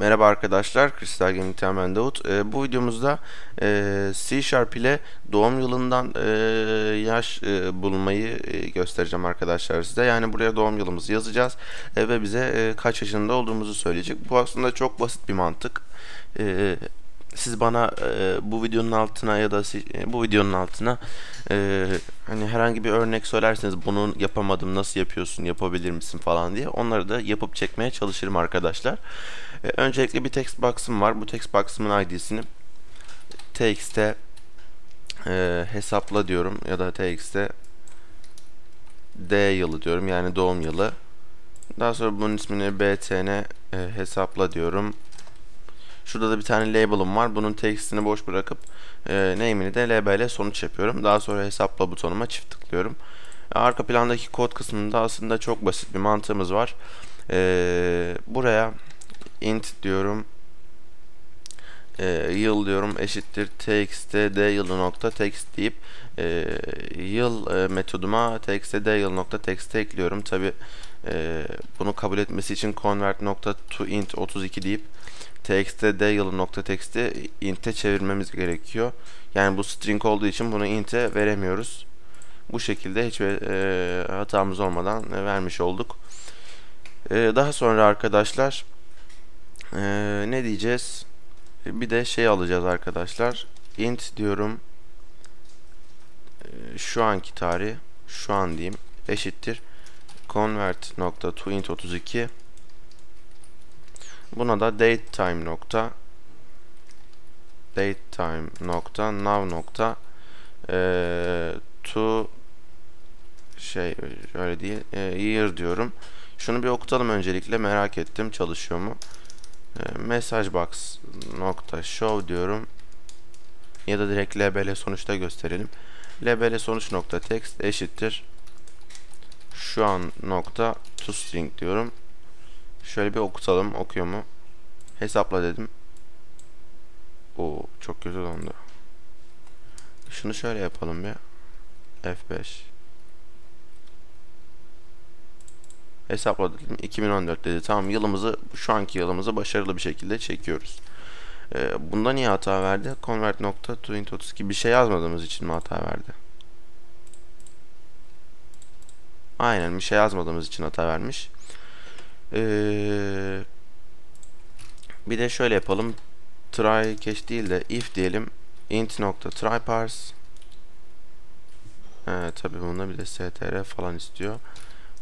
Merhaba arkadaşlar, Kristal Gaming'ten ben Davut. Ee, bu videomuzda e, C Sharp ile doğum yılından e, yaş e, bulmayı e, göstereceğim arkadaşlar size. Yani buraya doğum yılımızı yazacağız e, ve bize e, kaç yaşında olduğumuzu söyleyecek. Bu aslında çok basit bir mantık. E, siz bana e, bu videonun altına ya da e, bu videonun altına e, hani herhangi bir örnek söylerseniz bunu yapamadım nasıl yapıyorsun yapabilir misin falan diye onları da yapıp çekmeye çalışırım arkadaşlar. E, öncelikle bir text box'ım var. Bu text box'ımın ID'sini txt'e e, hesapla diyorum ya da txt'e d yılı diyorum yani doğum yılı. Daha sonra bunun ismini btn e, hesapla diyorum. Şurada da bir tane label'ım var. Bunun text'ini boş bırakıp e, name'ini de lb ile sonuç yapıyorum. Daha sonra hesapla butonuma çift tıklıyorum. Arka plandaki kod kısmında aslında çok basit bir mantığımız var. E, buraya int diyorum. E, yıl diyorum eşittir txt d yılı nokta text deyip e, yıl e, metoduma txt d yılı nokta text ekliyorum. Tabi e, bunu kabul etmesi için convert nokta to int 32 deyip txt'de yılı nokta text'i int'e çevirmemiz gerekiyor. Yani bu string olduğu için bunu int'e veremiyoruz. Bu şekilde hiçbir e, hatamız olmadan e, vermiş olduk. E, daha sonra arkadaşlar e, ne diyeceğiz? Bir de şey alacağız arkadaşlar. int diyorum. E, şu anki tarih şu an diyeyim eşittir convert nokta to int 32 Buna da datetime nokta datetime nokta now nokta e, to şey öyle değil e, year diyorum. Şunu bir okutalım öncelikle merak ettim çalışıyor mu? E, box nokta show diyorum. Ya da direkt lbl sonuçta gösterelim. lbl sonuç text eşittir şu an nokta to string diyorum. Şöyle bir okutalım. Okuyor mu? Hesapla dedim. Oo çok kötü dondu. Şunu şöyle yapalım bir. F5. Hesapla dedim. 2014 dedi. Tamam yılımızı şu anki yılımızı başarılı bir şekilde çekiyoruz. Ee, bunda niye hata verdi? Convert nokta to int 32 bir şey yazmadığımız için mi hata verdi? Aynen bir şey yazmadığımız için hata vermiş. Ee, bir de şöyle yapalım. Try catch değil de if diyelim. int nokta try parse. Ee, tabi bunda bir de str falan istiyor.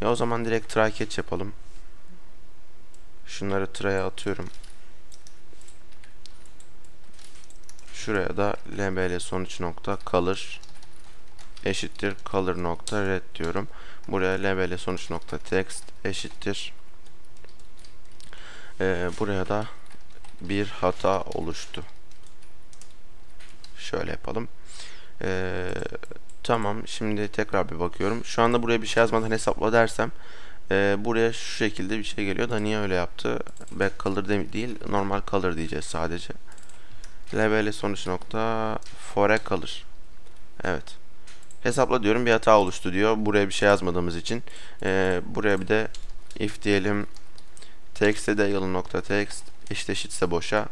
Ya o zaman direkt try catch yapalım. Şunları try'a atıyorum. Şuraya da lbl sonuç nokta kalır eşittir color nokta red diyorum. Buraya lbl sonuç nokta text eşittir ee, buraya da bir hata oluştu. Şöyle yapalım. Ee, tamam. Şimdi tekrar bir bakıyorum. Şu anda buraya bir şey yazmadan hesapla dersem e, buraya şu şekilde bir şey geliyor da niye öyle yaptı? Back color değil. Normal color diyeceğiz sadece. Lbl sonuç nokta fore color. Evet. Hesapla diyorum bir hata oluştu diyor. Buraya bir şey yazmadığımız için. Ee, buraya bir de if diyelim Text'e de yılın nokta text eşit eşitse boşa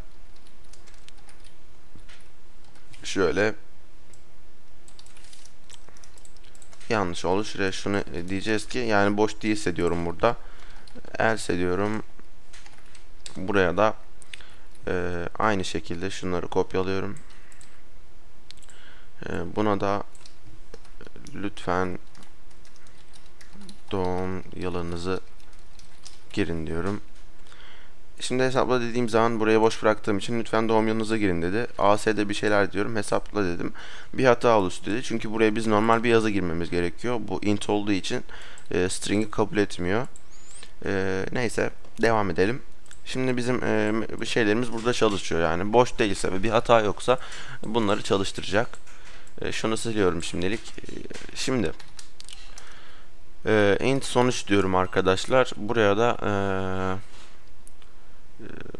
şöyle yanlış oldu. Şuraya şunu diyeceğiz ki yani boş değilse diyorum burada. Else diyorum. Buraya da e, aynı şekilde şunları kopyalıyorum. E, buna da lütfen doğum yılınızı girin diyorum. Şimdi hesapla dediğim zaman buraya boş bıraktığım için lütfen doğum yılınıza girin dedi. AS'de bir şeyler diyorum. Hesapla dedim. Bir hata oluştu dedi. Çünkü buraya biz normal bir yazı girmemiz gerekiyor. Bu int olduğu için e, string'i kabul etmiyor. E, neyse devam edelim. Şimdi bizim e, şeylerimiz burada çalışıyor. Yani boş değilse ve bir hata yoksa bunları çalıştıracak. E, şunu siliyorum şimdilik. E, şimdi e, int sonuç diyorum arkadaşlar. Buraya da eee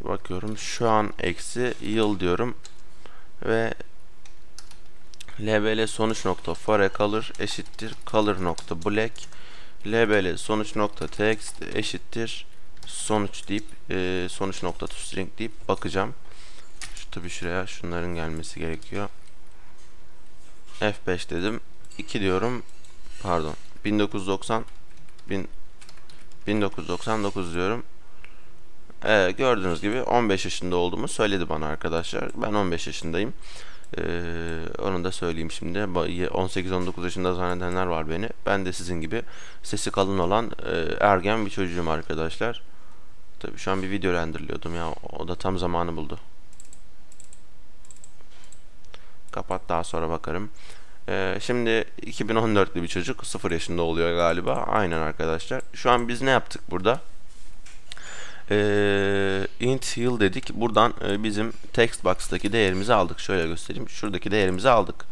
bakıyorum şu an eksi yıl diyorum ve lbl sonuç nokta fore color eşittir color nokta black lbl sonuç nokta text eşittir sonuç deyip e, sonuç nokta string deyip bakacağım. Şu tabi şuraya şunların gelmesi gerekiyor. F5 dedim. 2 diyorum. Pardon. 1990 bin, 1999 diyorum. Ee, gördüğünüz gibi 15 yaşında olduğumu söyledi bana arkadaşlar. Ben 15 yaşındayım. Ee, onu da söyleyeyim şimdi. 18-19 yaşında zannedenler var beni. Ben de sizin gibi sesi kalın olan e, ergen bir çocuğum arkadaşlar. Tabii şu an bir video renderliyordum ya. O da tam zamanı buldu. Kapat daha sonra bakarım. Ee, şimdi 2014'lü bir çocuk 0 yaşında oluyor galiba. Aynen arkadaşlar. Şu an biz ne yaptık burada? Ee, int yıl dedik. Buradan e, bizim text box'taki değerimizi aldık. Şöyle göstereyim. Şuradaki değerimizi aldık.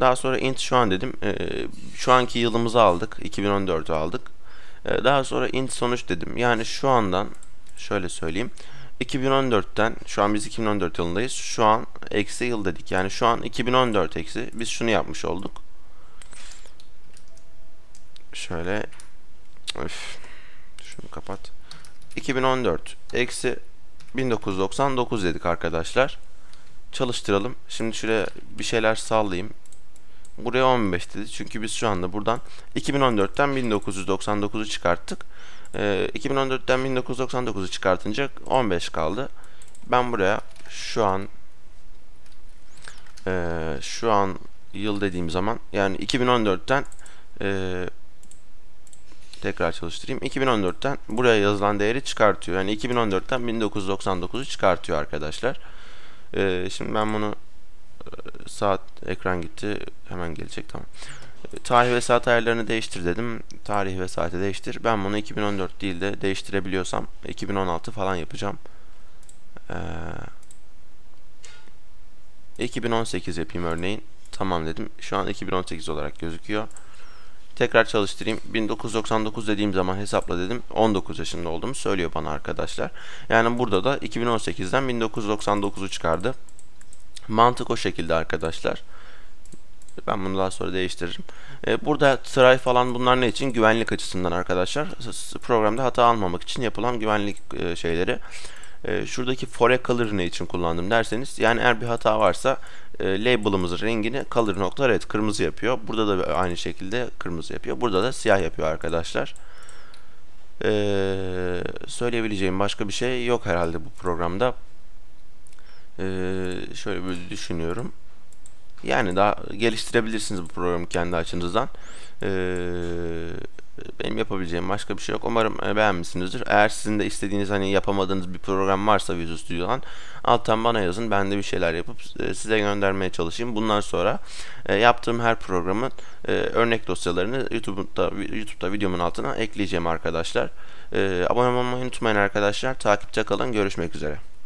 Daha sonra int şu an dedim. E, şu anki yılımızı aldık. 2014'ü aldık. E, daha sonra int sonuç dedim. Yani şu andan şöyle söyleyeyim. 2014'ten şu an biz 2014 yılındayız. Şu an eksi yıl dedik. Yani şu an 2014 eksi. Biz şunu yapmış olduk. Şöyle öf, şunu kapat. 2014 eksi 1999 dedik arkadaşlar. Çalıştıralım. Şimdi şuraya bir şeyler sallayayım. Buraya 15 dedi. Çünkü biz şu anda buradan 2014'ten 1999'u çıkarttık. Ee, 2014'ten 1999'u çıkartınca 15 kaldı. Ben buraya şu an e, şu an yıl dediğim zaman yani 2014'ten e, tekrar çalıştırayım. 2014'ten buraya yazılan değeri çıkartıyor. Yani 2014'ten 1999'u çıkartıyor arkadaşlar. E, şimdi ben bunu e, saat ekran gitti. Hemen gelecek tamam. Tarih ve saat ayarlarını değiştir dedim. Tarih ve saati değiştir. Ben bunu 2014 değil de değiştirebiliyorsam 2016 falan yapacağım. Ee, 2018 yapayım örneğin. Tamam dedim. Şu an 2018 olarak gözüküyor. Tekrar çalıştırayım. 1999 dediğim zaman hesapla dedim. 19 yaşında olduğumu söylüyor bana arkadaşlar. Yani burada da 2018'den 1999'u çıkardı. Mantık o şekilde arkadaşlar. Ben bunu daha sonra değiştiririm. E, burada try falan bunlar ne için? Güvenlik açısından arkadaşlar. Programda hata almamak için yapılan güvenlik e, şeyleri. E, şuradaki for color ne için kullandım derseniz yani eğer bir hata varsa e, label'ımızın rengini color.red kırmızı yapıyor. Burada da aynı şekilde kırmızı yapıyor. Burada da siyah yapıyor arkadaşlar. Ee, söyleyebileceğim başka bir şey yok herhalde bu programda. Ee, şöyle bir düşünüyorum. Yani daha geliştirebilirsiniz bu programı kendi açınızdan. Ee, benim yapabileceğim başka bir şey yok. Umarım e, beğenmişsinizdir. Eğer sizin de istediğiniz hani yapamadığınız bir program varsa Visual Studio'dan alttan bana yazın. Ben de bir şeyler yapıp e, size göndermeye çalışayım. Bundan sonra e, yaptığım her programın örnek dosyalarını YouTube'da YouTube'da videomun altına ekleyeceğim arkadaşlar. abone olmayı unutmayın arkadaşlar. Takipte kalın. Görüşmek üzere.